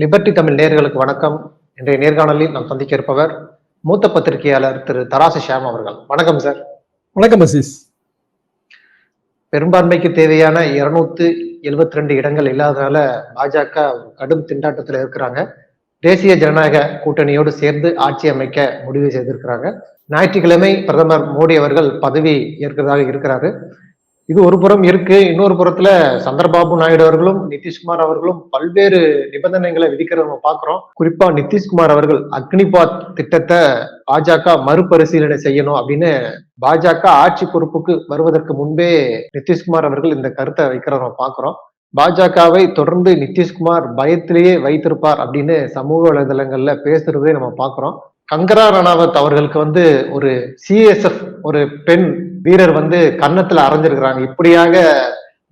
Liberty Tamil நேர்களுக்கு வணக்கம். இன்றைய நேர்காணலில் நாம் சந்திக்க இருப்பவர் மூத்த பத்திரிகையாளர் திரு தராசு ஷியாம் அவர்கள். வணக்கம் சார். வணக்கம் அசீஸ் பெரும்பான்மைக்கு தேவையான இருநூத்து எழுபத்தி ரெண்டு இடங்கள் இல்லாதனால பாஜக கடும் திண்டாட்டத்தில் இருக்கிறாங்க. தேசிய ஜனநாயக கூட்டணியோடு சேர்ந்து ஆட்சி அமைக்க முடிவு செய்திருக்கிறாங்க. ஞாயிற்றுக்கிழமை பிரதமர் மோடி அவர்கள் பதவி ஏற்கிறதாக இருக்கிறாரு. இது ஒரு புறம் இருக்கு. இன்னொரு புறத்துல சந்திரபாபு நாயுடு அவர்களும் நிதிஷ்குமார் அவர்களும் பல்வேறு நிபந்தனைகளை விதிக்கிறத நம்ம பாக்குறோம் குறிப்பா நிதிஷ்குமார் அவர்கள் அக்னிபாத் திட்டத்தை பாஜக மறுபரிசீலனை செய்யணும் அப்படின்னு பாஜக ஆட்சி பொறுப்புக்கு வருவதற்கு முன்பே நிதிஷ்குமார் அவர்கள் இந்த கருத்தை வைக்கிறத நம்ம பாக்குறோம் பாஜகவை தொடர்ந்து நிதிஷ்குமார் பயத்திலேயே வைத்திருப்பார் அப்படின்னு சமூக வலைதளங்கள்ல பேசுறதே நம்ம பாக்குறோம் கங்கரா ரணாவத் அவர்களுக்கு வந்து ஒரு சிஎஸ்எஃப் ஒரு பெண் வீரர் வந்து கன்னத்துல அரைஞ்சிருக்கிறாங்க. இப்படியாக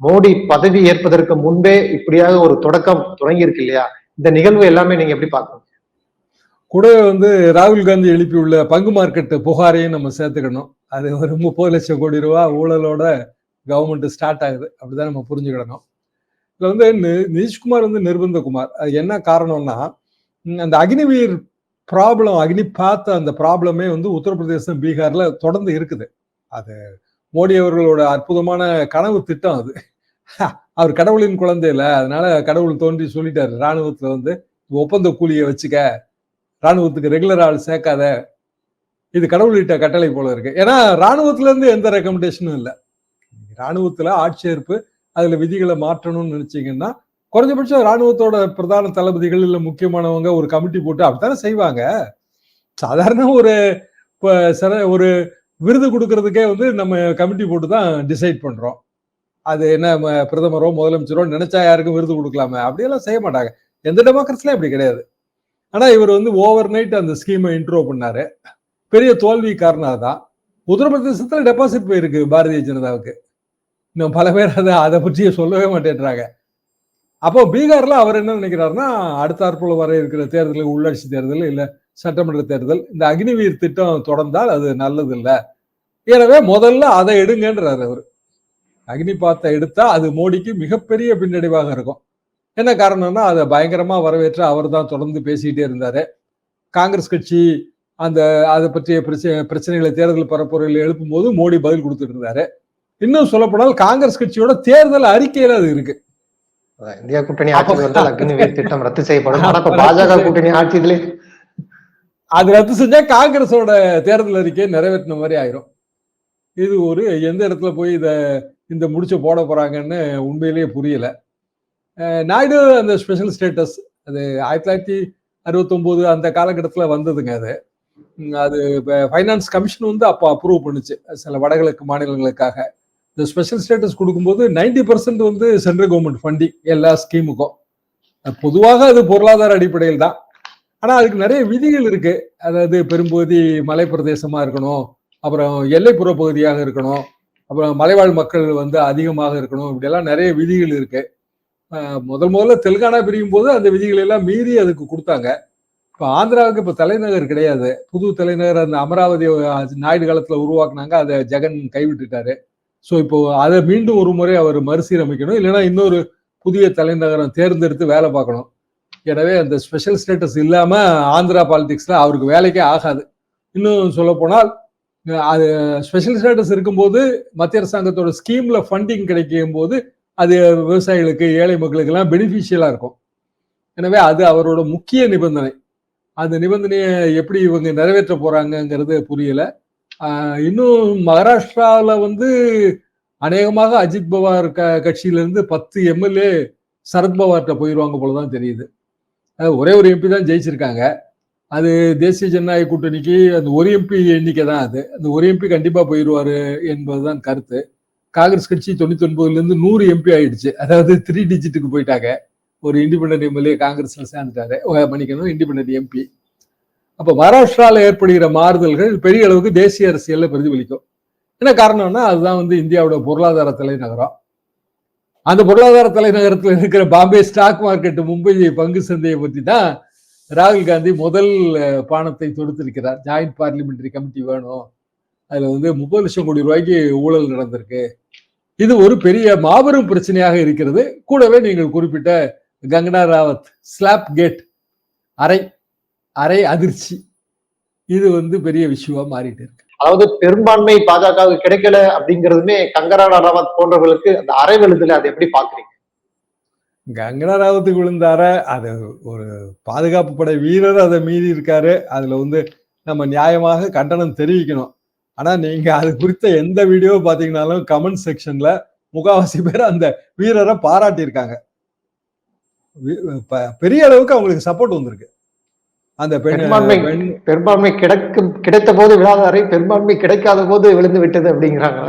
மோடி பதவி ஏற்பதற்கு முன்பே இப்படியாக ஒரு தொடக்கம் தொடங்கி இருக்கு இல்லையா? இந்த நிகழ்வு எல்லாமே நீங்க எப்படி பாக்குறீங்க கூடவே வந்து ராகுல் காந்தி எழுப்பியுள்ள பங்கு மார்க்கெட் புகாரையும் நம்ம சேர்த்துக்கணும். அது ஒரு முப்பது லட்சம் கோடி ரூபா ஊழலோட கவர்மெண்ட் ஸ்டார்ட் ஆகுது. அப்படிதான் நம்ம புரிஞ்சுக்கிடணும். இதுல வந்து நி- நிதிஷ்குமார் வந்து நிர்பந்தகுமார். அது என்ன காரணம்னா அந்த அக்னிவீர் ப்ராப்ளம் அக்னி பார்த்த அந்த ப்ராப்ளமே வந்து உத்தரப்பிரதேசம் பீகார்ல தொடர்ந்து இருக்குது. அது மோடி அவர்களோட அற்புதமான கனவு திட்டம் அது. அவர் கடவுளின் குழந்தை அதனால கடவுள் தோன்றி சொல்லிட்டாரு இராணுவத்துல வந்து ஒப்பந்த கூலியை வச்சுக்க ராணுவத்துக்கு ரெகுலர் ஆள் சேர்க்காத. இது கடவுள்கிட்ட கட்டளை போல இருக்கு. ஏன்னா இராணுவத்துல இருந்து எந்த ரெக்கமெண்டேஷனும் இல்லை. இராணுவத்துல ஆட்சேர்ப்பு அதுல விதிகளை மாற்றணும்னு நினைச்சீங்கன்னா குறைஞ்சபட்சம் ராணுவத்தோட பிரதான தளபதிகள் இல்ல முக்கியமானவங்க ஒரு கமிட்டி போட்டு அப்படித்தானே செய்வாங்க. சாதாரண ஒரு இப்ப சில ஒரு விருது கொடுக்கறதுக்கே வந்து நம்ம கமிட்டி போட்டு தான் டிசைட் பண்றோம். அது என்ன பிரதமரோ முதலமைச்சரோ நினைச்சா யாருக்கும் விருது கொடுக்கலாமே? அப்படியெல்லாம் செய்ய மாட்டாங்க. எந்த டெமோக்ரஸிலும் அப்படி கிடையாது. ஆனா இவர் வந்து ஓவர் நைட் அந்த ஸ்கீமை இன்ட்ரோ பண்ணாரு. பெரிய தோல்வி காரணம் தான். உத்தரப்பிரதேசத்துல டெபாசிட் போயிருக்கு பாரதிய ஜனதாவுக்கு. இன்னும் பல பேர் அதை அதை பற்றியே சொல்லவே மாட்டேன்றாங்க. அப்போ பீகார்ல அவர் என்ன நினைக்கிறாருன்னா அடுத்தாற்போல் வர இருக்கிற தேர்தல் உள்ளாட்சி தேர்தல் இல்ல சட்டமன்ற தேர்தல் இந்த அக்னிவீர் திட்டம் தொடர்ந்தால் அது நல்லது இல்லை எனவே முதல்ல அதை எடுங்கன்றாரு அவர். அக்னிபாத்தை எடுத்தா அது மோடிக்கு மிகப்பெரிய பின்னடைவாக இருக்கும். என்ன காரணம்னா அதை பயங்கரமா வரவேற்று அவர் தான் தொடர்ந்து பேசிக்கிட்டே இருந்தாரு. காங்கிரஸ் கட்சி அந்த அதை பற்றிய பிரச்சனை பிரச்சனைகளை தேர்தல் பரப்புரையில் எழுப்பும் போது மோடி பதில் கொடுத்துட்டு இருந்தாரு. இன்னும் சொல்லப்போனால் காங்கிரஸ் கட்சியோட தேர்தல் அறிக்கையில அது இருக்கு. இந்தியா கூட்டணி ஆட்சிக்கு வந்தால் அக்னிவீர் திட்டம் ரத்து செய்யப்படும். ஆனா இப்ப பாஜக கூட்டணி ஆட்சியிலே அது ரத்து செஞ்சா காங்கிரஸோட தேர்தல் அறிக்கையை நிறைவேற்றின மாதிரி ஆயிரும். இது ஒரு எந்த இடத்துல போய் இத இந்த முடிச்ச போட போறாங்கன்னு உண்மையிலேயே புரியல. நாயுடு அந்த ஸ்பெஷல் ஸ்டேட்டஸ் அது ஆயிரத்தி தொள்ளாயிரத்தி அறுபத்தொம்போது அந்த காலகட்டத்தில் வந்ததுங்க அது. அது ஃபைனான்ஸ் கமிஷன் வந்து அப்போ அப்ரூவ் பண்ணுச்சு. சில வடகிழக்கு மாநிலங்களுக்காக. இந்த ஸ்பெஷல் ஸ்டேட்டஸ் கொடுக்கும்போது 90% பர்சன்ட் வந்து சென்ட்ரல் கவர்மெண்ட் ஃபண்டிங் எல்லா ஸ்கீமுக்கும் பொதுவாக அது பொருளாதார அடிப்படையில் தான். ஆனால் அதுக்கு நிறைய விதிகள் இருக்கு. அதாவது பெரும்பகுதி மலை பிரதேசமா இருக்கணும் அப்புறம் எல்லைப்புற பகுதியாக இருக்கணும் அப்புறம் மலைவாழ் மக்கள் வந்து அதிகமாக இருக்கணும் இப்படியெல்லாம் நிறைய விதிகள் இருக்கு. முதல் முதல்ல தெலுங்கானா பிரியும் போது அந்த விதிகள் எல்லாம் மீறி அதுக்கு கொடுத்தாங்க. இப்போ ஆந்திராவுக்கு இப்போ தலைநகர் கிடையாது. புது தலைநகர் அந்த அமராவதி நாயுடு காலத்தில் உருவாக்குனாங்க அதை ஜெகன் கைவிட்டுட்டாரு. ஸோ இப்போ அதை மீண்டும் ஒரு முறை அவர் மறுசீரமைக்கணும். இல்லைன்னா இன்னொரு புதிய தலைநகரம் தேர்ந்தெடுத்து வேலை பார்க்கணும். எனவே அந்த ஸ்பெஷல் ஸ்டேட்டஸ் இல்லாமல் ஆந்திரா பாலிடிக்ஸில் அவருக்கு வேலைக்கே ஆகாது. இன்னும் சொல்ல போனால் அது ஸ்பெஷல் ஸ்டேட்டஸ் இருக்கும்போது மத்திய அரசாங்கத்தோட ஸ்கீமில் ஃபண்டிங் கிடைக்கும் போது அது விவசாயிகளுக்கு ஏழை மக்களுக்கு எல்லாம் இருக்கும். எனவே அது அவரோட முக்கிய நிபந்தனை. அந்த நிபந்தனையை எப்படி இவங்க நிறைவேற்ற போகிறாங்கங்கிறது புரியல. இன்னும் மகாராஷ்டிராவில் வந்து அநேகமாக அஜித் பவார் க கட்சியிலிருந்து பத்து எம்எல்ஏ சரத்பவார்கிட்ட போயிடுவாங்க போலதான் தெரியுது. அது ஒரே ஒரு எம்பி தான் ஜெயிச்சிருக்காங்க. அது தேசிய ஜனநாயக கூட்டணிக்கு அந்த ஒரு எம்பி எண்ணிக்கை தான் அது. அந்த ஒரு எம்பி கண்டிப்பா போயிடுவாரு என்பதுதான் கருத்து. காங்கிரஸ் கட்சி தொண்ணூத்தி ஒன்பதுலேருந்து நூறு எம்பி ஆயிடுச்சு. அதாவது த்ரீ டிஜிட்டுக்கு போயிட்டாங்க. ஒரு இண்டிபெண்டன்ட் எம்எல்ஏ காங்கிரஸ்ல சேர்ந்துட்டாரு. மணிக்கணும் மன்னிக்கணும் இண்டிபெண்டன்ட் எம்பி. அப்போ மகாராஷ்டிராவில் ஏற்படுகிற மாறுதல்கள் பெரிய அளவுக்கு தேசிய அரசியலில் பிரதிபலிக்கும். என்ன காரணம்னா அதுதான் வந்து இந்தியாவோட பொருளாதார தலைநகரம். அந்த பொருளாதார தலைநகரத்தில் இருக்கிற பாம்பே ஸ்டாக் மார்க்கெட் மும்பை பங்கு சந்தையை பற்றி தான் ராகுல் காந்தி முதல் பானத்தை தொடுத்திருக்கிறார். ஜாயிண்ட் பார்லிமெண்டரி கமிட்டி வேணும். அதில் வந்து முப்பது லட்சம் கோடி ரூபாய்க்கு ஊழல் நடந்திருக்கு. இது ஒரு பெரிய மாபெரும் பிரச்சனையாக இருக்கிறது. கூடவே நீங்கள் குறிப்பிட்ட கங்கனா ராவத் ஸ்லாப் கேட் அரை அரை அதிர்ச்சி. இது வந்து பெரிய விஷயமா மாறிட்டு இருக்கு. அதாவது பெரும்பான்மை பாஜகவுக்கு கிடைக்கல அப்படிங்கிறதுமே கங்கரா ராவத் போன்றவர்களுக்கு அந்த அரை விழுதுல அதை எப்படி பாக்குறீங்க கங்கனா ராவத்துக்கு விழுந்தார அது ஒரு பாதுகாப்பு படை வீரர் அதை மீறி இருக்காரு. அதுல வந்து நம்ம நியாயமாக கண்டனம் தெரிவிக்கணும். ஆனா நீங்க அது குறித்த எந்த வீடியோ பாத்தீங்கன்னாலும் கமெண்ட் செக்ஷன்ல முகாவாசி பேர் அந்த வீரரை பாராட்டியிருக்காங்க. பெரிய அளவுக்கு அவங்களுக்கு சப்போர்ட் வந்திருக்கு. அந்த பெரும்பான்மை பெரும்பான்மை கிடைக்கும் கிடைத்த போது விழாத அறை பெரும்பான்மை கிடைக்காத போது விழுந்து விட்டது அப்படிங்கிறாங்க.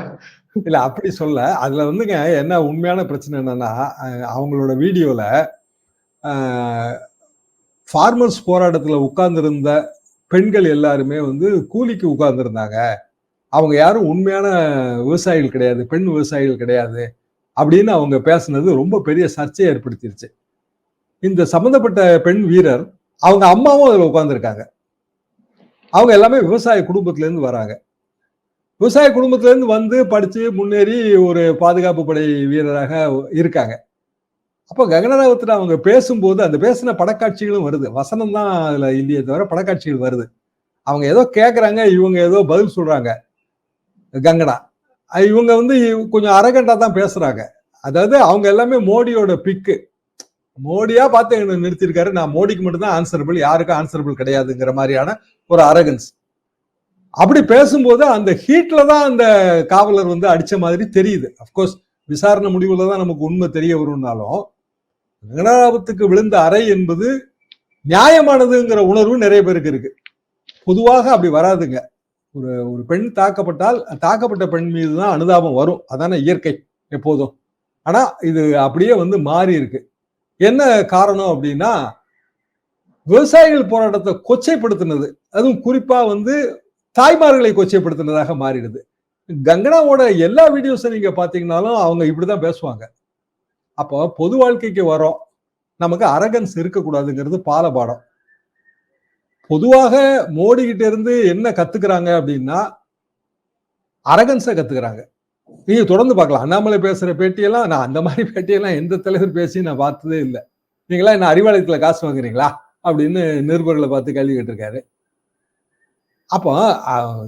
இல்ல அப்படி சொல்ல. அதுல வந்துங்க என்ன உண்மையான பிரச்சனை என்னன்னா அவங்களோட வீடியோல ஃபார்மர்ஸ் போராட்டத்துல உட்கார்ந்திருந்த பெண்கள் எல்லாருமே வந்து கூலிக்கு உட்கார்ந்திருந்தாங்க. அவங்க யாரும் உண்மையான விவசாயிகள் கிடையாது பெண் விவசாயிகள் கிடையாது அப்படின்னு அவங்க பேசுனது ரொம்ப பெரிய சர்ச்சையை ஏற்படுத்திருச்சு. இந்த சம்பந்தப்பட்ட பெண் வீரர் அவங்க அம்மாவும் அதில் உட்காந்துருக்காங்க அவங்க எல்லாமே விவசாய குடும்பத்துலேருந்து வராங்க. விவசாய குடும்பத்துலேருந்து வந்து படித்து முன்னேறி ஒரு பாதுகாப்பு படை வீரராக இருக்காங்க. அப்போ ககனராவத்தில் அவங்க பேசும்போது அந்த பேசின படக்காட்சிகளும் வருது. வசனம் தான் அதில் இல்லையே தவிர படக்காட்சிகள் வருது. அவங்க ஏதோ கேட்குறாங்க இவங்க ஏதோ பதில் சொல்கிறாங்க கங்கனா. இவங்க வந்து கொஞ்சம் அரகண்டாக தான் பேசுகிறாங்க அதாவது அவங்க எல்லாமே மோடியோட பிக்கு மோடியா பார்த்து என்னை நிறுத்திருக்காரு நான் மோடிக்கு மட்டும்தான் ஆன்சரபிள் யாருக்கும் ஆன்சரபிள் கிடையாதுங்கிற மாதிரியான ஒரு அரகன்ஸ் அப்படி பேசும்போது அந்த ஹீட்ல தான் அந்த காவலர் வந்து அடிச்ச மாதிரி தெரியுது. அப்கோர்ஸ் விசாரணை முடிவுல தான் நமக்கு உண்மை தெரிய வரும்னாலும் வெங்கடாபத்துக்கு விழுந்த அறை என்பது நியாயமானதுங்கிற உணர்வு நிறைய பேருக்கு இருக்கு. பொதுவாக அப்படி வராதுங்க. ஒரு ஒரு பெண் தாக்கப்பட்டால் தாக்கப்பட்ட பெண் மீது தான் அனுதாபம் வரும். அதான இயற்கை எப்போதும். ஆனா இது அப்படியே வந்து மாறி இருக்கு. என்ன காரணம் அப்படின்னா விவசாயிகள் போராட்டத்தை கொச்சைப்படுத்தினது. அதுவும் குறிப்பா வந்து தாய்மார்களை கொச்சைப்படுத்தினதாக மாறிடுது. கங்கனாவோட எல்லா வீடியோஸை நீங்க பாத்தீங்கன்னாலும் அவங்க இப்படிதான் பேசுவாங்க. அப்போ பொது வாழ்க்கைக்கு வரோம். நமக்கு அரகன்ஸ் இருக்கக்கூடாதுங்கிறது பாலபாடம். பொதுவாக மோடி கிட்ட இருந்து என்ன கத்துக்கிறாங்க அப்படின்னா அரகன்ஸை கத்துக்கிறாங்க. நீங்க தொடர்ந்து பார்க்கலாம். அண்ணாமலை பேசுற பேட்டியெல்லாம் நான் அந்த மாதிரி பேட்டியெல்லாம் எந்த தலைவர் பேசி நான் பார்த்ததே இல்லை. நீங்களா என்ன அறிவாலயத்துல காசு வாங்குறீங்களா? அப்படின்னு நிருபர்களை பார்த்து கேள்வி கேட்டிருக்காரு. அப்போ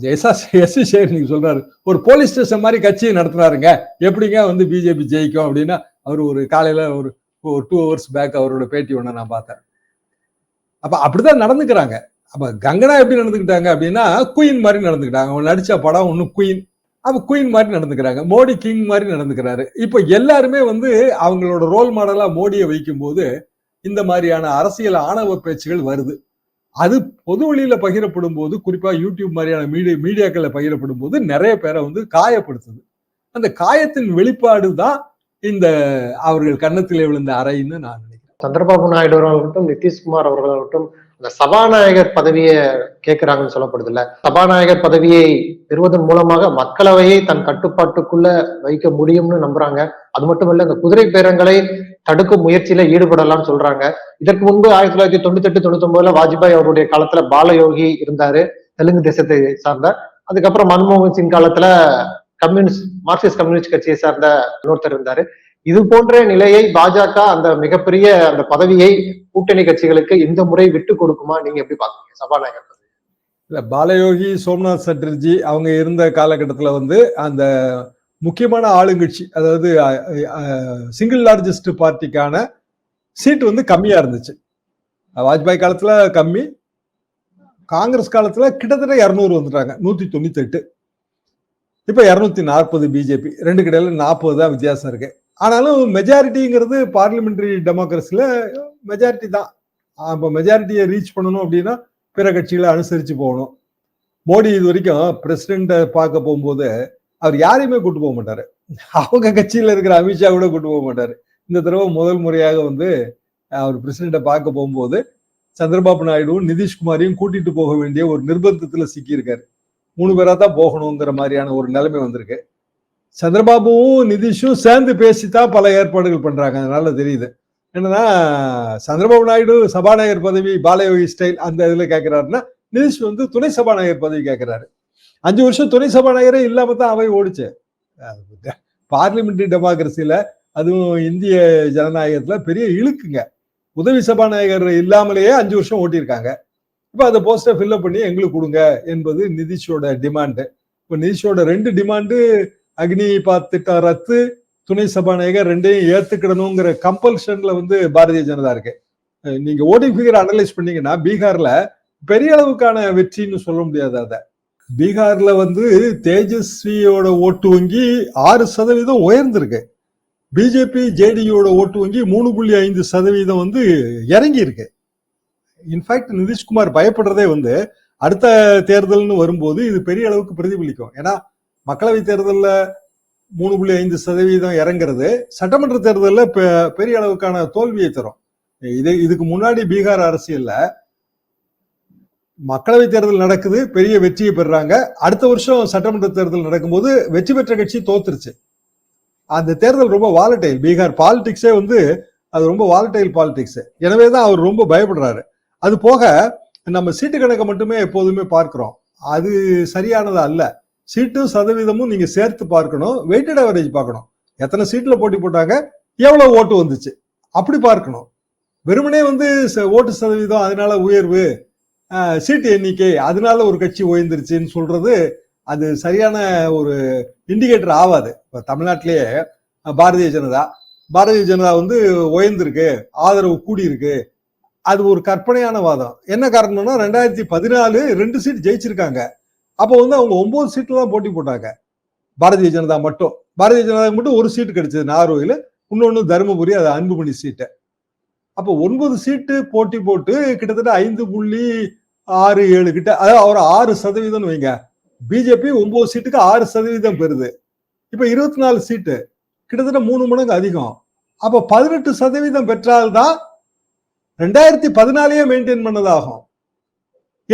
எஸ் எஸ் சேகர் சொல்றாரு ஒரு போலீஸ் ஸ்டேஷன் மாதிரி கட்சியை நடத்துறாருங்க. எப்படிங்க வந்து பிஜேபி ஜெயிக்கும் அப்படின்னா அவர் ஒரு காலையில ஒரு ஒரு டூ ஹவர்ஸ் பேக் அவரோட பேட்டி ஒன்று நான் பார்த்தேன். அப்ப அப்படிதான் நடந்துக்கிறாங்க. அப்ப கங்கனா எப்படி நடந்துக்கிட்டாங்க அப்படின்னா குயின் மாதிரி நடந்துக்கிட்டாங்க. அவங்க நடிச்ச படம் ஒன்று குயின் அப்ப குயின் மாதிரி நடந்துக்கிறாங்க. மோடி கிங் மாதிரி நடந்துக்கிறாரு. இப்போ எல்லாருமே வந்து அவங்களோட ரோல் மாடலா மோடியை வைக்கும் போது இந்த மாதிரியான அரசியல் ஆணவ பேச்சுகள் வருது. அது பொது வழியில பகிரப்படும் போது குறிப்பா யூடியூப் மாதிரியான மீடியா மீடியாக்களில் பகிரப்படும் போது நிறைய பேரை வந்து காயப்படுத்துது. அந்த காயத்தின் வெளிப்பாடு தான் இந்த அவர்கள் கன்னத்திலே விழுந்த அறைன்னு நான் நினைக்கிறேன். சந்திரபாபு நாயுடு அவர்களாகட்டும் நிதிஷ்குமார் அவர்களாகட்டும் அந்த சபாநாயகர் பதவியை கேட்கிறாங்கன்னு சொல்லப்படுது இல்ல சபாநாயகர் பதவியை பெறுவதன் மூலமாக மக்களவையை தன் கட்டுப்பாட்டுக்குள்ள வைக்க முடியும்னு நம்புறாங்க. அது மட்டும் இல்ல இந்த குதிரை பேரங்களை தடுக்கும் முயற்சியில ஈடுபடலாம்னு சொல்றாங்க. இதற்கு முன்பு ஆயிரத்தி தொள்ளாயிரத்தி தொண்ணூத்தி எட்டு தொண்ணூத்தி ஒன்பதுல வாஜ்பாய் அவருடைய காலத்துல பாலயோகி இருந்தாரு தெலுங்கு தேசத்தை சார்ந்த. அதுக்கப்புறம் மன்மோகன் சிங் காலத்துல கம்யூனிஸ்ட் மார்க்சிஸ்ட் கம்யூனிஸ்ட் கட்சியை சார்ந்த இன்னொருத்தர் இருந்தாரு. இது போன்ற நிலையை பாஜக அந்த மிகப்பெரிய அந்த பதவியை கூட்டணி கட்சிகளுக்கு இந்த முறை விட்டு கொடுக்குமா? நீங்க எப்படி பாக்குறீங்க சபாநாயகர் இல்ல பாலயோகி சோம்நாத் சட்டர்ஜி அவங்க இருந்த காலகட்டத்துல வந்து அந்த முக்கியமான ஆளுங்கட்சி அதாவது சிங்கிள் லார்ஜஸ்ட் பார்ட்டிக்கான சீட் வந்து கம்மியா இருந்துச்சு. வாஜ்பாய் காலத்துல கம்மி காங்கிரஸ் காலத்துல கிட்டத்தட்ட இரநூறு வந்துட்டாங்க நூத்தி தொண்ணூத்தி எட்டு இப்ப இருநூத்தி நாற்பது பிஜேபி ரெண்டு கிடையில நாற்பது தான் வித்தியாசம் இருக்கு. ஆனாலும் மெஜாரிட்டிங்கிறது பார்லிமெண்ட்ரி டெமோக்ரஸியில் மெஜாரிட்டி தான். அப்போ மெஜாரிட்டியை ரீச் பண்ணணும் அப்படின்னா பிற கட்சிகளை அனுசரித்து போகணும். மோடி இது வரைக்கும் பிரசிடெண்ட்டை பார்க்க போகும்போது அவர் யாரையுமே கூட்டு போக மாட்டார். அவங்க கட்சியில் இருக்கிற அமித்ஷா கூட கூட்டு போக மாட்டார். இந்த தடவை முதல் முறையாக வந்து அவர் பிரசிடெண்ட்டை பார்க்க போகும்போது சந்திரபாபு நாயுடுவும் நிதிஷ்குமாரையும் கூட்டிட்டு போக வேண்டிய ஒரு நிர்பந்தத்தில் சிக்கியிருக்காரு. மூணு பேராக தான் போகணுங்கிற மாதிரியான ஒரு நிலைமை வந்திருக்கு. சந்திரபாபுவும் நிதிஷும் சேர்ந்து பேசித்தான் பல ஏற்பாடுகள் பண்றாங்க. அதனால தெரியுது. என்னன்னா சந்திரபாபு நாயுடு சபாநாயகர் பதவி பாலயோகி ஸ்டைல் அந்த இதுல கேட்கிறாருன்னா நிதிஷ் வந்து துணை சபாநாயகர் பதவி கேட்கிறாரு அஞ்சு வருஷம் துணை சபாநாயகரே இல்லாம தான் அவை ஓடிச்சு. பார்லிமெண்ட்ரி டெமோக்ரஸியில அதுவும் இந்திய ஜனநாயகத்துல பெரிய இழுக்குங்க. உதவி சபாநாயகர் இல்லாமலேயே அஞ்சு வருஷம் ஓட்டியிருக்காங்க. இப்போ அந்த போஸ்டை ஃபில்அப் பண்ணி எங்களுக்கு கொடுங்க என்பது நிதிஷோட டிமாண்டு இப்போ நிதிஷோட ரெண்டு டிமாண்டு அக்னி பார்த்துட்டா ரத்து துணை சபாநாயகர் ரெண்டையும் ஏத்துக்கிடணுங்கிற கம்பல்ஷன்ல வந்து பாரதிய ஜனதா இருக்கு. நீங்க ஓட்டிங் ஃபிகர் அனலைஸ் பண்ணீங்கன்னா பீகார்ல பெரிய அளவுக்கான வெற்றின்னு சொல்ல முடியாது அதை. பீகார்ல வந்து தேஜஸ்வியோட ஓட்டு வங்கி ஆறு சதவீதம் உயர்ந்திருக்கு. பிஜேபி ஜேடியோட ஓட்டு வங்கி மூணு புள்ளி ஐந்து சதவீதம் வந்து இறங்கி இருக்கு இன்ஃபேக்ட் நிதிஷ்குமார் பயப்படுறதே வந்து அடுத்த தேர்தல்னு வரும்போது இது பெரிய அளவுக்கு பிரதிபலிக்கும். ஏன்னா மக்களவை தேர்தலில் மூணு புள்ளி ஐந்து சதவீதம் இறங்குறது. சட்டமன்ற தேர்தலில் பெ- பெரிய அளவுக்கான தோல்வியை தரும். இது இதுக்கு முன்னாடி பீகார் அரசியல்ல மக்களவை தேர்தல் நடக்குது பெரிய வெற்றியை பெறுறாங்க. அடுத்த வருஷம் சட்டமன்ற தேர்தல் நடக்கும்போது வெற்றி பெற்ற கட்சி தோத்துருச்சு. அந்த தேர்தல் ரொம்ப வாலட்டைல் பீகார் பாலிடிக்ஸே வந்து அது ரொம்ப வாலட்டைல் பாலிடிக்ஸ் எனவே தான் அவர் ரொம்ப பயப்படுறாரு. அது போக நம்ம சீட்டு கணக்கை மட்டுமே எப்போதுமே பார்க்கிறோம். அது சரியானது அல்ல. சீட்டும் சதவீதமும் நீங்க சேர்த்து பார்க்கணும் வெயிட்டட் அவரேஜ் பார்க்கணும். எத்தனை சீட்ல போட்டி போட்டாங்க எவ்வளவு ஓட்டு வந்துச்சு அப்படி பார்க்கணும். வெறுமனே வந்து ச- ஓட்டு சதவீதம் அதனால உயர்வு சீட்டு எண்ணிக்கை அதனால ஒரு கட்சி உயர்ந்துருச்சுன்னு சொல்றது அது சரியான ஒரு இண்டிகேட்டர் ஆகாது. இப்போ தமிழ்நாட்டிலேயே பாரதிய ஜனதா பாரதிய ஜனதா வந்து உயர்ந்திருக்கு ஆதரவு கூடியிருக்கு. அது ஒரு கற்பனையான வாதம். என்ன காரணம்னா ரெண்டாயிரத்தி பதினாலு ரெண்டு சீட் ஜெயிச்சிருக்காங்க. அப்போ வந்து அவங்க ஒன்பது சீட்டில் தான் போட்டி போட்டாங்க. பாரதிய ஜனதா மட்டும். பாரதிய ஜனதா மட்டும் ஒரு சீட்டு கிடைச்சது நாகர்கோயில் இன்னொன்று தருமபுரி அது அன்புமணி சீட்டு. அப்போ ஒன்பது சீட்டு போட்டி போட்டு கிட்டத்தட்ட ஐந்து புள்ளி ஆறு ஏழு கிட்ட அதாவது ஒரு ஆறு சதவீதம்னு வைங்க. பிஜேபி ஒன்பது சீட்டுக்கு ஆறு சதவீதம் பெறுது. இப்போ இருபத்தி நாலு சீட்டு கிட்டத்தட்ட மூணு மடங்கு அதிகம். அப்போ பதினெட்டு சதவீதம் பெற்றால்தான் ரெண்டாயிரத்தி பதினாலையே மெயின்டைன் பண்ணதாகும்.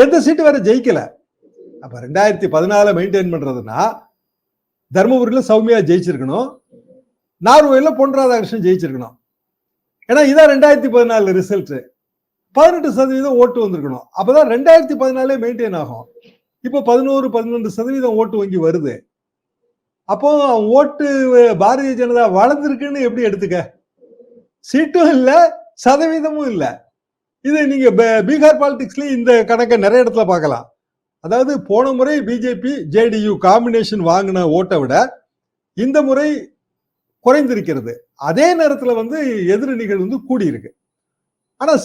எந்த சீட்டு வேற ஜெயிக்கலை. அப்ப ரெண்டாயிரத்தி பதினால மெயின்டைன் பண்றதுன்னா தருமபுரியில சௌமியா ஜெயிச்சிருக்கணும். நார்வேல பொன் ராதாகிருஷ்ணன் ஜெயிச்சிருக்கணும். ஏன்னா இதான் ரெண்டாயிரத்தி பதினாலு ரிசல்ட் பதினெட்டு சதவீதம் ஓட்டு வந்திருக்கணும். அப்பதான் ரெண்டாயிரத்தி பதினாலே மெயின்டைன் ஆகும். இப்போ பதினோரு பதினொன்று சதவீதம் ஓட்டு வங்கி வருது. அப்போ ஓட்டு பாரதிய ஜனதா வளர்ந்துருக்குன்னு எப்படி எடுத்துக்க? சீட்டும் இல்லை சதவீதமும் இல்லை. இது நீங்க ப- பீகார் பாலிடிக்ஸ்லயும் இந்த கணக்கை நிறைய இடத்துல பார்க்கலாம். அதாவது போன முறை பிஜேபி ஜேடியு காம்பினேஷன் வாங்கின ஓட்டை விட இந்த முறை குறைந்திருக்கிறது. அதே நேரத்தில் வந்து எதிரணிகள் வந்து கூடி இருக்கு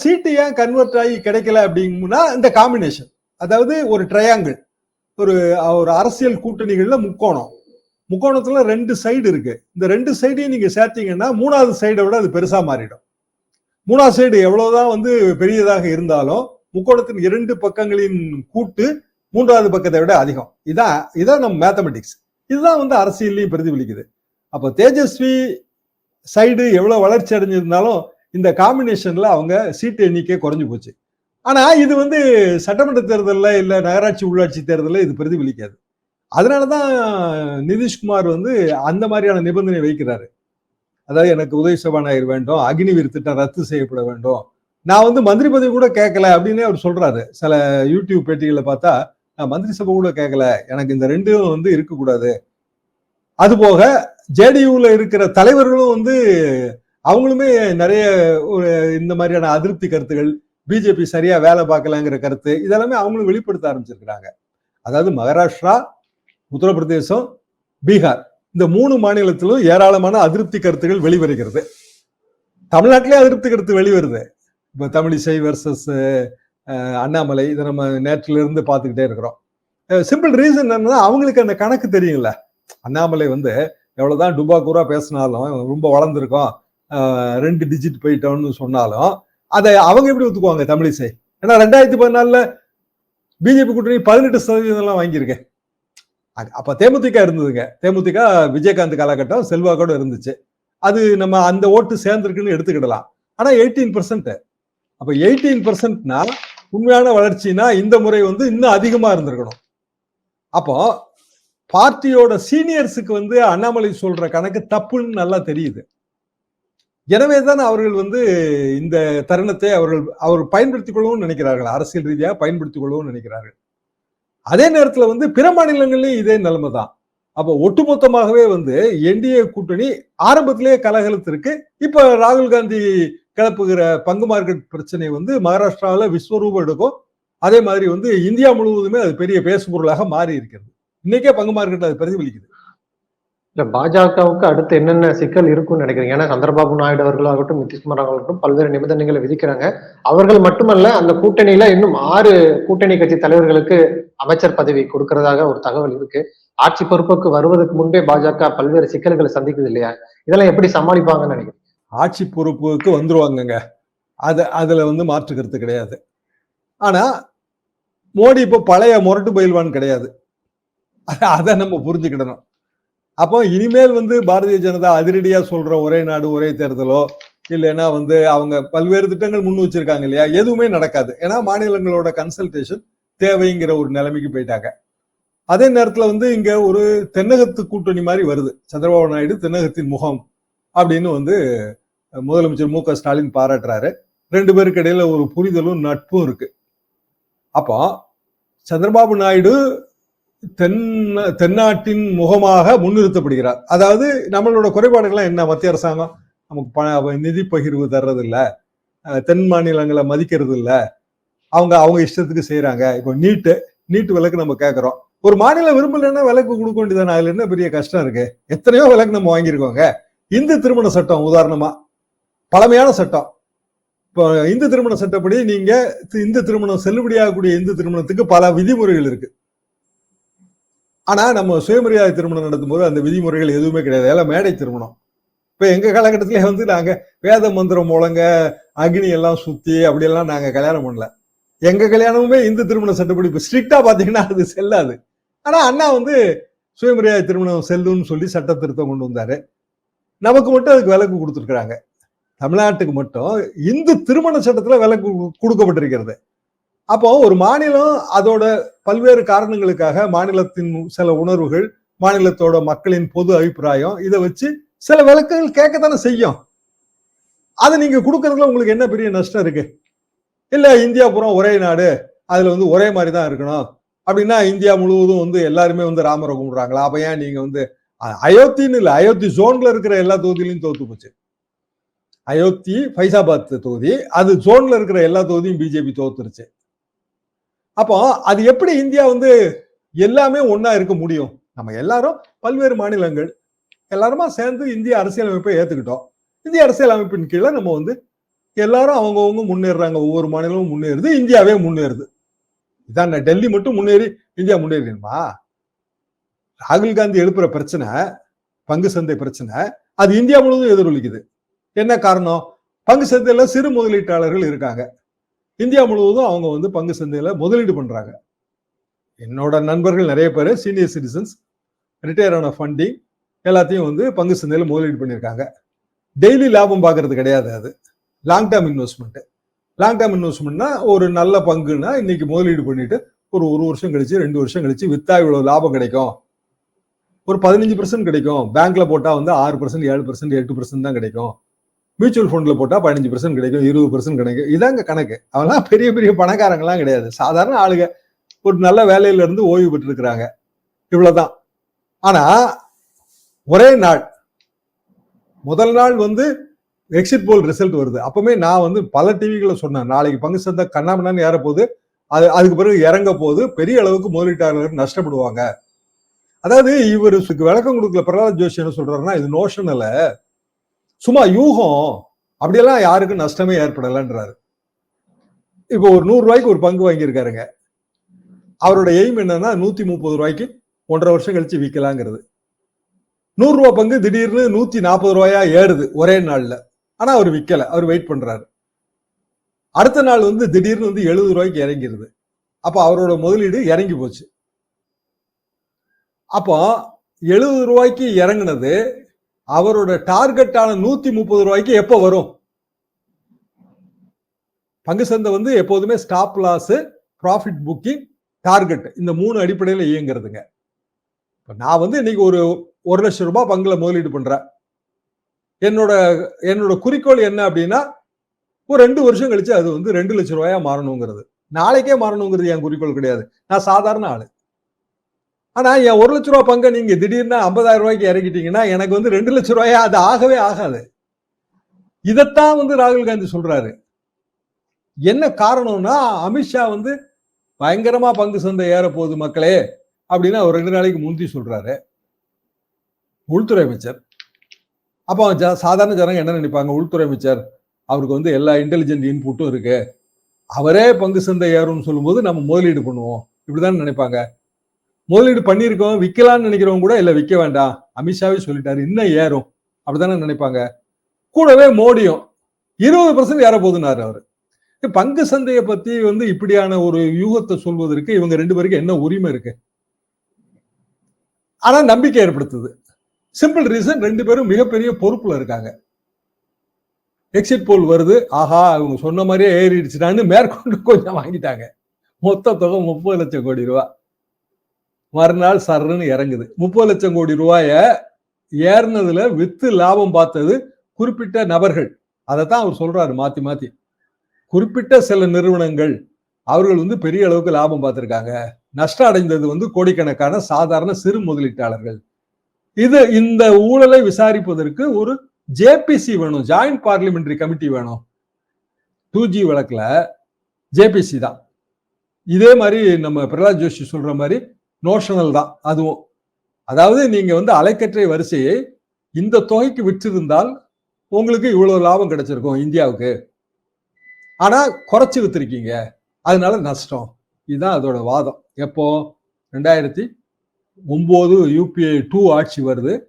சீட்டு ஏன் கன்வெர்ட் ஆகி கிடைக்கல அப்படின்னா இந்த காம்பினேஷன் அதாவது ஒரு ட்ரையாங்கிள் ஒரு ஒரு அரசியல் கூட்டணிகளில் முக்கோணம். முக்கோணத்தில் ரெண்டு சைடு இருக்கு. இந்த ரெண்டு சைடையும் நீங்கள் சேர்த்தீங்கன்னா மூணாவது சைடை விட அது பெருசாக மாறிடும். மூணாவது சைடு எவ்வளோதான் வந்து பெரியதாக இருந்தாலும் முக்கோணத்தின் இரண்டு பக்கங்களின் கூட்டு மூன்றாவது பக்கத்தை விட அதிகம். இதான் இதான் நம்ம மேத்தமெட்டிக்ஸ் இதுதான் வந்து அரசியல்லையும் பிரதிபலிக்குது. அப்போ தேஜஸ்வி சைடு எவ்வளோ வளர்ச்சி அடைஞ்சிருந்தாலும் இந்த காம்பினேஷன்ல அவங்க சீட்டு எண்ணிக்கை குறைஞ்சு போச்சு. ஆனா இது வந்து சட்டமன்ற தேர்தலில் இல்லை நகராட்சி உள்ளாட்சி தேர்தலில் இது பிரதிபலிக்காது. அதனால தான் நிதிஷ்குமார் வந்து அந்த மாதிரியான நிபந்தனை வைக்கிறாரு. அதாவது எனக்கு உதவி சபாநாயகர் வேண்டும் அக்னிவீர் திட்டம் ரத்து செய்யப்பட வேண்டும். நான் வந்து மந்திரி பதவி கூட கேட்கல அப்படின்னே அவர் சொல்றாரு. சில யூடியூப் பேட்டிகளை பார்த்தா நான் மந்திரி சபை கூட கேட்கல எனக்கு இந்த ரெண்டும் வந்து இருக்கக்கூடாது. அது போக ஜேடியூல இருக்கிற தலைவர்களும் வந்து அவங்களுமே நிறைய ஒரு இந்த மாதிரியான அதிருப்தி கருத்துகள் பிஜேபி சரியா வேலை பார்க்கலங்கிற கருத்து இதெல்லாமே அவங்களும் வெளிப்படுத்த ஆரம்பிச்சிருக்கிறாங்க. அதாவது மகாராஷ்டிரா உத்தரப்பிரதேசம் பீகார் இந்த மூணு மாநிலத்திலும் ஏராளமான அதிருப்தி கருத்துகள் வெளிவருகிறது. தமிழ்நாட்டிலே அதிருப்தி கருத்து வெளிவருது. இப்போ தமிழிசை வர்சஸ் அண்ணாமலை இதை நம்ம நேற்றிலிருந்து பார்த்துக்கிட்டே இருக்கிறோம். சிம்பிள் ரீசன் என்னன்னா அவங்களுக்கு அந்த கணக்கு தெரியும்ல. அண்ணாமலை வந்து எவ்வளோதான் டுபா கூரா பேசினாலும் ரொம்ப வளர்ந்துருக்கோம் ரெண்டு டிஜிட் போயிட்டோம்னு சொன்னாலும் அதை அவங்க எப்படி ஒத்துக்குவாங்க தமிழிசை? ஏன்னா ரெண்டாயிரத்தி பதினாலில் பிஜேபி கூட்டணி பதினெட்டு சதவீதம்லாம் வாங்கியிருக்கேன். அப்போ தேமுதிக இருந்ததுங்க. தேமுதிக விஜயகாந்த் காலகட்டம் செல்வாக்கோடு இருந்துச்சு. அது நம்ம அந்த ஓட்டு சேர்ந்துருக்குன்னு எடுத்துக்கிடலாம். ஆனால் எயிட்டீன் பர்சன்ட் அப்போ எயிட்டீன் பர்சன்ட்னா உண்மையான வளர்ச்சினா இந்த முறை வந்து இன்னும் அதிகமா இருந்திருக்கணும். அப்போ பார்ட்டியோட சீனியர்ஸுக்கு வந்து அண்ணாமலை சொல்ற கணக்கு தப்புன்னு நல்லா தெரியுது. எனவே தான் அவர்கள் வந்து இந்த தருணத்தை அவர்கள் அவர் பயன்படுத்திக் கொள்ளவும் நினைக்கிறார்கள். அரசியல் ரீதியாக பயன்படுத்திக் கொள்ளவும் நினைக்கிறார்கள். அதே நேரத்தில் வந்து பிற மாநிலங்கள்லயும் இதே நிலைமை தான் அப்போ ஒட்டுமொத்தமாகவே வந்து என்டிஏ கூட்டணி ஆரம்பத்திலேயே கலகலத்திற்கு இப்போ ராகுல் காந்தி கிளப்புகிற பங்கு மார்க்கெட் பிரச்சனை வந்து மகாராஷ்டிராவில் விஸ்வரூபம் எடுக்கும். அதே மாதிரி வந்து இந்தியா முழுவதுமே அது பெரிய பேசுபொருளாக மாறி இருக்கிறது. இன்னைக்கே பங்கு மார்க்கெட்ல அது பிரதிபலிக்குது. இல்ல பாஜகவுக்கு அடுத்து என்னென்ன சிக்கல் இருக்கும்னு நினைக்கிறீங்க? ஏன்னா சந்திரபாபு நாயுடு அவர்களாகட்டும் நிதிஷ்குமார் அவர்களாகட்டும் பல்வேறு நிபந்தனைகளை விதிக்கிறாங்க. அவர்கள் மட்டுமல்ல அந்த கூட்டணியில இன்னும் ஆறு கூட்டணி கட்சி தலைவர்களுக்கு அமைச்சர் பதவி கொடுக்கறதாக ஒரு தகவல் இருக்கு. ஆட்சி பொறுப்புக்கு வருவதற்கு முன்பே பாஜக பல்வேறு சிக்கல்களை சந்திக்குது இல்லையா? இதெல்லாம் எப்படி சமாளிப்பாங்கன்னு நினைக்கிறேன் ஆட்சி பொறுப்புக்கு வந்துருவாங்கங்க. அது அதில் வந்து மாற்றுக்கிறது கிடையாது. ஆனால் மோடி இப்போ பழைய முரட்டு பயில்வான் கிடையாது. அதை நம்ம புரிஞ்சுக்கிடணும். அப்போ இனிமேல் வந்து பாரதிய ஜனதா அதிரடியாக சொல்கிற ஒரே நாடு ஒரே தேர்தலோ இல்லைன்னா வந்து அவங்க பல்வேறு திட்டங்கள் முன் வச்சிருக்காங்க இல்லையா? எதுவுமே நடக்காது. ஏன்னா மாநிலங்களோட கன்சல்டேஷன் தேவைங்கிற ஒரு நிலைமைக்கு போயிட்டாங்க. அதே நேரத்தில் வந்து இங்கே ஒரு தென்னகத்து கூட்டணி மாதிரி வருது. சந்திரபாபு நாயுடு தென்னகத்தின் முகம் அப்படின்னு வந்து முதலமைச்சர் மு க ஸ்டாலின் பாராட்டுறாரு. ரெண்டு பேருக்கு இடையில ஒரு புரிதலும் நட்பும் இருக்கு. அப்போ சந்திரபாபு நாயுடு தென் தென்னாட்டின் முகமாக முன்னிறுத்தப்படுகிறார். அதாவது நம்மளோட குறைபாடுகள்லாம் என்ன? மத்திய அரசாங்கம் நமக்கு பண நிதி பகிர்வு தர்றதில்ல. தென் மாநிலங்களை மதிக்கிறது இல்லை அவங்க அவங்க இஷ்டத்துக்கு செய்கிறாங்க இப்போ நீட்டு நீட்டு விலக்கு நம்ம கேட்குறோம். ஒரு மாநிலம் விரும்பலைன்னா விலக்கு கொடுக்க வேண்டியதானே அதில் என்ன பெரிய கஷ்டம் இருக்கு? எத்தனையோ விலக்கு நம்ம வாங்கியிருக்கோங்க. இந்து திருமண சட்டம் உதாரணமா பழமையான சட்டம். இப்போ இந்து திருமண சட்டப்படி நீங்க இந்து திருமணம் செல்லுபடியாகக்கூடிய இந்து திருமணத்துக்கு பல விதிமுறைகள் இருக்கு. ஆனா நம்ம சுயமரியாதை திருமணம் நடத்தும் போது அந்த விதிமுறைகள் எதுவுமே கிடையாது. எல்லாம் மேடை திருமணம். இப்போ எங்கள் காலகட்டத்திலே வந்து நாங்கள் வேத மந்திரம் முழங்க அக்னி எல்லாம் சுற்றி அப்படியெல்லாம் நாங்கள் கல்யாணம் பண்ணல. எங்கள் கல்யாணமுமே இந்து திருமண சட்டப்படி இப்போ ஸ்ட்ரிக்டாக பார்த்தீங்கன்னா அது செல்லாது. ஆனால் அண்ணா வந்து சுயமரியாதை திருமணம் செல்லுன்னு சொல்லி சட்ட திருத்தம் கொண்டு வந்தார். நமக்கு மட்டும் அதுக்கு விலக்கு கொடுத்துருக்குறாங்க. தமிழ்நாட்டுக்கு மட்டும் இந்து திருமண சட்டத்தில் விலக்கு கொடுக்கப்பட்டிருக்கிறது. அப்போ ஒரு மாநிலம் அதோட பல்வேறு காரணங்களுக்காக மாநிலத்தின் சில உணர்வுகள் மாநிலத்தோட மக்களின் பொது அபிப்பிராயம் இதை வச்சு சில விளக்குகள் கேட்கத்தானே செய்யும். அதை நீங்க கொடுக்கறதுல உங்களுக்கு என்ன பெரிய நஷ்டம் இருக்கு? இல்ல இந்தியா புறம் ஒரே நாடு அதுல வந்து ஒரே மாதிரி தான் இருக்கணும். அப்படின்னா இந்தியா முழுவதும் வந்து எல்லாருமே வந்து ராமரை கும்பிடுறாங்களா? அப்ப ஏன் நீங்க வந்து அயோத்தின்னு இல்லை அயோத்தி ஜோன்ல இருக்கிற எல்லா தொகுதியிலையும் தோத்து போச்சு. அயோத்தி ஃபைசாபாத் தொகுதி. அது ஜோன்ல இருக்கிற எல்லா தொகுதியும் பிஜேபி தோத்துருச்சு. அப்போ அது எப்படி இந்தியா வந்து எல்லாமே ஒன்றா இருக்க முடியும்? நம்ம எல்லாரும் பல்வேறு மாநிலங்கள் எல்லாருமா சேர்ந்து இந்திய அரசியலமைப்பை ஏத்துக்கிட்டோம். இந்திய அரசியலமைப்பின் கீழே நம்ம வந்து எல்லாரும் அவங்கவுங்க முன்னேறுறாங்க. ஒவ்வொரு மாநிலமும் முன்னேறுது இந்தியாவே முன்னேறுது. இதான் டெல்லி மட்டும் முன்னேறி இந்தியா முன்னேறிடுமா ராகுல் காந்தி எழுப்புற பிரச்சனை பங்கு சந்தை பிரச்சனை அது இந்தியா முழுவதும் எதிரொலிக்குது. என்ன காரணம்? பங்கு சந்தையில சிறு முதலீட்டாளர்கள் இருக்காங்க. இந்தியா முழுவதும் அவங்க வந்து பங்கு சந்தையில முதலீடு பண்றாங்க. என்னோட நண்பர்கள் நிறைய பேர் சீனியர் சிட்டிசன்ஸ் ரிட்டையர் ஆன ஃபண்டிங் எல்லாத்தையும் வந்து பங்கு சந்தையில முதலீடு பண்ணியிருக்காங்க. டெய்லி லாபம் பார்க்கறது கிடையாது அது. Long term investment long term இன்வெஸ்ட்மெண்ட்னா ஒரு நல்ல பங்குனா இன்னைக்கு முதலீடு பண்ணிட்டு ஒரு ஒரு வருஷம் கழிச்சு ரெண்டு வருஷம் கழிச்சு வித்தா இவ்வளவு லாபம் கிடைக்கும். ஒரு பதினஞ்சு பர்சன்ட் கிடைக்கும். பேங்க்ல போட்டா வந்து ஆறு பர்சன்ட் ஏழு பர்சன்ட் எட்டு பர்சன்ட் தான் கிடைக்கும். மியூச்சுவல் ஃபண்டில் போட்டால் பதினஞ்சு பர்சன்ட் கிடைக்கும் இருபது பர்சன்ட் கிடைக்கும். இதாங்க கணக்கு. அவெல்லாம் பெரிய பெரிய பணக்காரங்களாம் கிடையாது. சாதாரண ஆளுங்க. ஒரு நல்ல வேலையிலேருந்து ஓய்வு பெற்று இவ்வளோதான் ஆனால் ஒரே நாள். முதல் நாள் வந்து எக்ஸிட் போல் ரிசல்ட் வருது. அப்பவுமே நான் வந்து பல டிவிகளை சொன்னேன். நாளைக்கு பங்கு சந்தை கண்ணாமண்ணான்னு ஏற போகுது அது அதுக்கு பிறகு இறங்க போது பெரிய அளவுக்கு முதலீட்டாளர்கள் நஷ்டப்படுவாங்க. அதாவது இவருக்கு விளக்கம் கொடுக்கல. பிரகலாத் ஜோஷி என்ன சொல்றாருன்னா இது நோஷனல சும்மா யூகம் அப்படியெல்லாம் யாருக்கும் நஷ்டமே ஏற்படலைன்றாரு. இப்போ ஒரு நூறு ரூபாய்க்கு ஒரு பங்கு வாங்கியிருக்காருங்க. அவரோட எய்ம் என்னன்னா நூத்தி முப்பது ரூபாய்க்கு ஒன்றரை வருஷம் கழிச்சு விற்கலாங்கிறது நூறுரூவா பங்கு திடீர்னு நூத்தி நாற்பது ரூபாயா ஏறுது ஒரே நாள்ல. ஆனா அவர் விற்கல அவர் வெயிட் பண்றாரு. அடுத்த நாள் வந்து திடீர்னு வந்து எழுபது ரூபாய்க்கு இறங்கிருது. அப்ப அவரோட முதலீடு இறங்கி போச்சு. அப்போ எழுபது ரூபாய்க்கு இறங்குனது அவரோட டார்கெட்டான நூத்தி முப்பது ரூபாய்க்கு எப்போ வரும்? பங்கு சந்தை வந்து எப்போதுமே stop loss profit booking target இந்த மூணு அடிப்படையில் இயங்குறதுங்க. இப்போ நான் வந்து இன்னைக்கு ஒரு ஒரு லட்சம் ரூபாய் பங்குல முதலீடு பண்றேன். என்னோட என்னோட குறிக்கோள் என்ன அப்படின்னா ஒரு ரெண்டு வருஷம் கழிச்சு அது வந்து ரெண்டு லட்சம் ரூபாயா மாறணுங்கிறது. நாளைக்கே மாறணுங்கிறது என் குறிக்கோள் கிடையாது. நான் சாதாரண ஆளு. ஆனால் என் ஒரு லட்ச ரூபா பங்கை நீங்க திடீர்னு ஐம்பதாயிரம் ரூபாய்க்கு இறக்கிட்டீங்கன்னா எனக்கு வந்து ரெண்டு லட்சம் ரூபாயா அது ஆகவே ஆகாது. இதைத்தான் வந்து ராகுல் காந்தி சொல்றாரு. என்ன காரணம்னா அமித்ஷா வந்து பயங்கரமா பங்கு சந்தை ஏற போகுது மக்களே அப்படின்னு அவர் ரெண்டு நாளைக்கு முந்தி சொல்றாரு. உள்துறை அமைச்சர். அப்போ சாதாரண ஜனங்க என்ன நினைப்பாங்க? உள்துறை அமைச்சர் அவருக்கு வந்து எல்லா இன்டெலிஜென்ட் இன்புட்டும் இருக்கு. அவரே பங்கு சந்தை ஏறும்னு சொல்லும்போது நம்ம முதலீடு பண்ணுவோம். இப்படிதான் நினைப்பாங்க? முதலீடு பண்ணியிருக்கோம் விற்கலாம்னு நினைக்கிறவங்க கூட இல்லை விற்க வேண்டாம். அமித்ஷாவே சொல்லிட்டாரு இன்னும் ஏறும். அப்படிதானே நினைப்பாங்க. கூடவே மோடியும் இருபது பர்சன்ட் ஏற போதுனாரு அவர். பங்கு சந்தையை பத்தி வந்து இப்படியான ஒரு யூகத்தை சொல்வதற்கு இவங்க ரெண்டு பேருக்கு என்ன உரிமை இருக்கு? ஆனா நம்பிக்கை ஏற்படுத்துது. சிம்பிள் ரீசன் ரெண்டு பேரும் மிகப்பெரிய பொறுப்புல இருக்காங்க. எக்ஸிட் போல் வருது. ஆஹா இவங்க சொன்ன மாதிரியே ஏறிடுச்சுடான்னு மேற்கொண்டு கொஞ்சம் வாங்கிட்டாங்க. மொத்த தொகை முப்பது லட்சம் கோடி ரூபா. மறுநாள் சர்ன்னு இறங்குது. முப்பது லட்சம் கோடி ரூபாய ஏறினதுல வித்து லாபம் பார்த்தது குறிப்பிட்ட நபர்கள். அதைத்தான் அவர் சொல்றாரு மாத்தி மாத்தி. குறிப்பிட்ட சில நிறுவனங்கள் அவர்கள் வந்து பெரிய அளவுக்கு லாபம் பார்த்திருக்காங்க. நஷ்டம் அடைந்தது வந்து கோடிக்கணக்கான சாதாரண சிறு முதலீட்டாளர்கள். இது இந்த ஊழலை விசாரிப்பதற்கு ஒரு ஜேபிசி வேணும் ஜாயிண்ட் பார்லிமெண்டரி கமிட்டி வேணும். டூ ஜி வழக்கில் ஜேபிசி தான். இதே மாதிரி நம்ம பிரகலாத் ஜோஷி சொல்ற மாதிரி நோஷனல் தான். அதுவும் அதாவது நீங்க வந்து அலைக்கற்றை வரிசையை இந்த தொகைக்கு விற்றிருந்தால் உங்களுக்கு இவ்வளவு லாபம் கிடைச்சிருக்கும் இந்தியாவுக்கு. ஆனா குறைச்சி வித்திருக்கீங்க. அதனால நஷ்டம். இதுதான் அதோட வாதம். எப்போ? ரெண்டாயிரத்தி ஒம்பது யூபிஐ டூ ஆட்சி வருது.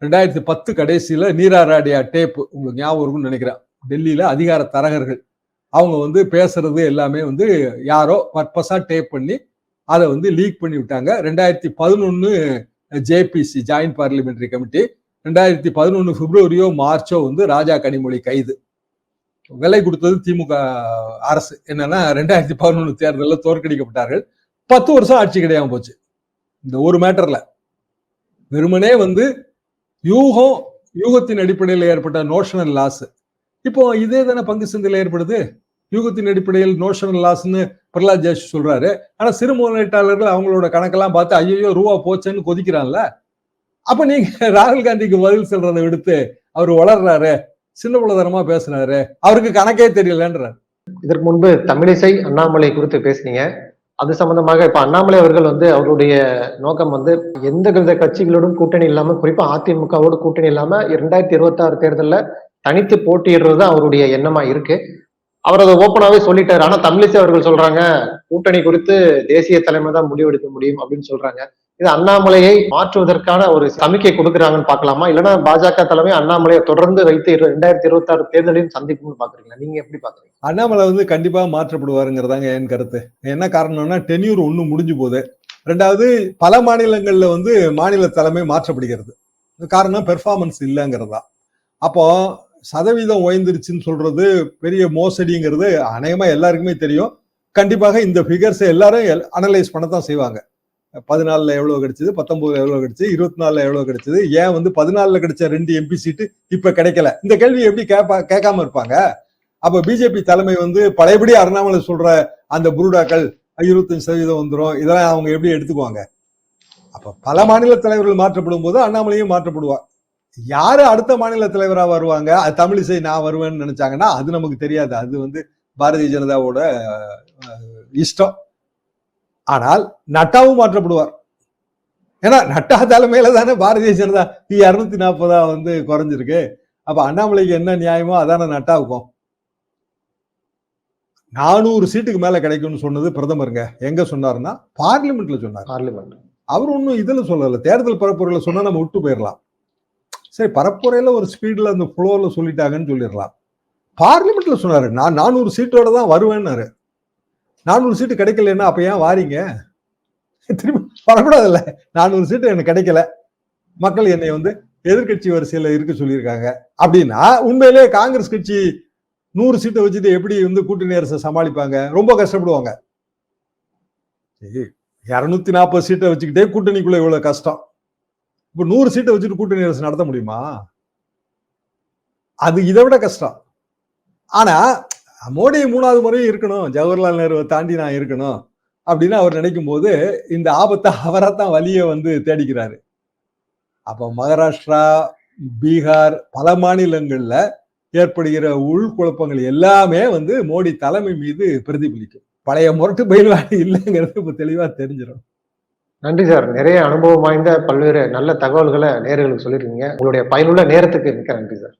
ரெண்டாயிரத்தி பத்து கடைசியில் நீராராடியா டேப்பு உங்களுக்கு ஞாபகம் இருக்கும்னு நினைக்கிறேன். டெல்லியில் அதிகார தரகர்கள் அவங்க வந்து பேசுறது எல்லாமே வந்து யாரோ பர்பஸாக டேப் பண்ணி அதை வந்து லீக் பண்ணி விட்டாங்க. ரெண்டாயிரத்தி பதினொன்று ஜேபிசி ஜாயின்ட் பார்லிமெண்ட்ரி கமிட்டி ரெண்டாயிரத்தி பதினொன்று பிப்ரவரியோ மார்ச்சோ வந்து ராஜா கனிமொழி கைது. விலை கொடுத்தது திமுக அரசு. என்னன்னா ரெண்டாயிரத்தி பதினொன்று தேர்தலில் தோற்கடிக்கப்பட்டார்கள். பத்து வருஷம் ஆட்சி கிடையாம போச்சு. இந்த ஒரு மேட்டர்ல வெறுமனே வந்து யூகம் யூகத்தின் அடிப்படையில் ஏற்பட்ட நோஷனல் லாஸ் இப்போ இதே தானே பங்கு சந்தையில் ஏற்படுது? யூகத்தின் அடிப்படையில் நோஷனல் லாஸ்ன்னு பிரகலாத் ஜோஷி சொல்றாரு. ஆனா சிறு முதலீட்டாளர்கள் அவங்களோட கணக்கெல்லாம் பார்த்து ஐயோ ரூபா போச்சேன்னு கொதிக்கிறான்ல. அப்ப நீங்க ராகுல் காந்திக்கு பதில் சொல்றதை விடுத்து அவர் வளர்றாரு சின்ன பிள்ளைதனமா பேசுறாரு அவருக்கு கணக்கே தெரியலன்றார். இதற்கு முன்பு தமிழிசை அண்ணாமலை குறித்து பேசுனீங்க. அது சம்பந்தமாக இப்ப அண்ணாமலை அவர்கள் வந்து அவருடைய நோக்கம் வந்து எந்த வித கட்சிகளோடும் கூட்டணி இல்லாம குறிப்பா அதிமுகவோட கூட்டணி இல்லாம இரண்டாயிரத்தி இருபத்தி ஆறு தேர்தலில் தனித்து போட்டியிடுறது தான் அவருடைய எண்ணமா இருக்கு. அவர் அதை ஓப்பனாவே சொல்லிட்டாரு. ஆனா தமிழிசை அவர்கள் சொல்றாங்க கூட்டணி குறித்து தேசிய தலைமை தான் முடிவெடுக்க முடியும் அப்படின்னு சொல்றாங்க. இது அண்ணாமலையை மாற்றுவதற்கான ஒரு சமிக்கை கொடுக்குறாங்கன்னு பார்க்கலாமா? இல்லைன்னா பாஜக தலைமை அண்ணாமலையை தொடர்ந்து வைத்து இரண்டாயிரத்தி இருபத்தி ஆறு தேர்தலையும் சந்திக்கும்னு பாக்குறீங்களா நீங்க எப்படி பாக்குறீங்க அண்ணாமலை வந்து கண்டிப்பா மாற்றப்படுவாருங்கிறதாங்க என் கருத்து. என்ன காரணம்னா டென்யூர் ஒண்ணு முடிஞ்சு போகுது. ரெண்டாவது பல மாநிலங்கள்ல வந்து மாநில தலைமை மாற்றப்படுகிறது. காரணம் பெர்ஃபார்மன்ஸ் இல்லைங்கிறதா. அப்போ சதவீதம் உயர்ந்துருச்சுன்னு சொல்றது பெரிய மோசடிங்கிறது அநேகமா எல்லாருக்குமே தெரியும். கண்டிப்பாக இந்த ஃபிகர்ஸை எல்லாரும் அனலைஸ் பண்ண தான் செய்வாங்க. பதினாலில் எவ்வளோ கிடைச்சது? பத்தொம்போதுல எவ்வளோ கிடைச்சது? இருபத்தி நாலில் எவ்வளோ கிடைச்சது? ஏன் வந்து பதினாலில் கிடைச்ச ரெண்டு எம்பி சீட்டு இப்போ கிடைக்கல? இந்த கேள்வி எப்படி கேட்பா கேட்காம இருப்பாங்க? அப்போ பிஜேபி தலைமை வந்து பழையபடி அருணாமலை சொல்ற அந்த புருடாக்கள் இருபத்தஞ்சு சதவீதம் வந்துடும் இதெல்லாம் அவங்க எப்படி எடுத்துக்குவாங்க? அப்போ பல மாநில தலைவர்கள் மாற்றப்படும் போது அண்ணாமலையும் மாற்றப்படுவார் யாரு அடுத்த மாநில தலைவரா வருவாங்க? அது தமிழிசை நான் வருவேன்னு நினைச்சாங்கன்னா அது நமக்கு தெரியாது. அது வந்து பாரதிய ஜனதாவோட இஷ்டம். ஆனால் நட்டாவும் மாற்றப்படுவார். ஏன்னா நட்டா தலைமையில தானே பாரதிய ஜனதா? இருநூத்தி நாற்பதா வந்து குறைஞ்சிருக்கு. அப்ப அண்ணாமலைக்கு என்ன நியாயமோ அதான நட்டாவுக்கும். நானூறு சீட்டுக்கு மேல கிடைக்கும்னு சொன்னது பிரதமருங்க. எங்க சொன்னாருன்னா பார்லிமெண்ட்ல சொன்னார். பார்லிமெண்ட். அவர் ஒன்றும் இதுல சொல்லல. தேர்தல் பரப்புரையில சொன்னா நம்ம விட்டு போயிடலாம் சரி பரப்புரையில் ஒரு ஸ்பீடில் அந்த ஃப்ளோவில் சொல்லிட்டாங்கன்னு சொல்லிடலாம். பார்லிமெண்ட்டில் சொன்னார் நான் நானூறு சீட்டோட தான் வருவேன்னாரு. நானூறு சீட்டு கிடைக்கலன்னா அப்போ ஏன் வாரீங்க? திரும்பி வரக்கூடாதுல்ல. நானூறு சீட்டு எனக்கு கிடைக்கல. மக்கள் என்னை வந்து எதிர்க்கட்சி வரிசையில் இருக்க சொல்லியிருக்காங்க. அப்படின்னா உண்மையிலே காங்கிரஸ் கட்சி நூறு சீட்டை வச்சுட்டு எப்படி வந்து கூட்டணி அரசை சமாளிப்பாங்க? ரொம்ப கஷ்டப்படுவாங்க. இரநூத்தி நாற்பது சீட்டை வச்சுக்கிட்டே கூட்டணிக்குள்ள இவ்வளவு கஷ்டம். இப்ப நூறு சீட்டை வச்சுட்டு கூட்டணி அரசு நடத்த முடியுமா? அது இதை விட கஷ்டம். ஆனா மோடி மூணாவது முறையும் இருக்கணும் ஜவஹர்லால் நேருவை தாண்டி நான் இருக்கணும் அப்படின்னு அவர் நினைக்கும் போது இந்த ஆபத்தை அவரைத்தான் வழிய வந்து தேடிக்கிறாரு. அப்ப மகாராஷ்டிரா பீகார் பல மாநிலங்கள்ல ஏற்படுகிற உள்குழப்பங்கள் எல்லாமே வந்து மோடி தலைமை மீது பிரதிபலிக்கும். பழைய முரட்டு பயில்வாடி இல்லைங்கிறது இப்ப தெளிவா தெரிஞ்சிடும் நன்றி சார். நிறைய அனுபவம் வாய்ந்த பல்வேறு நல்ல தகவல்களை நேர்களுக்கு சொல்லியிருக்கீங்க. உங்களுடைய பயனுள்ள நேரத்துக்கு மிக்க நன்றி சார்.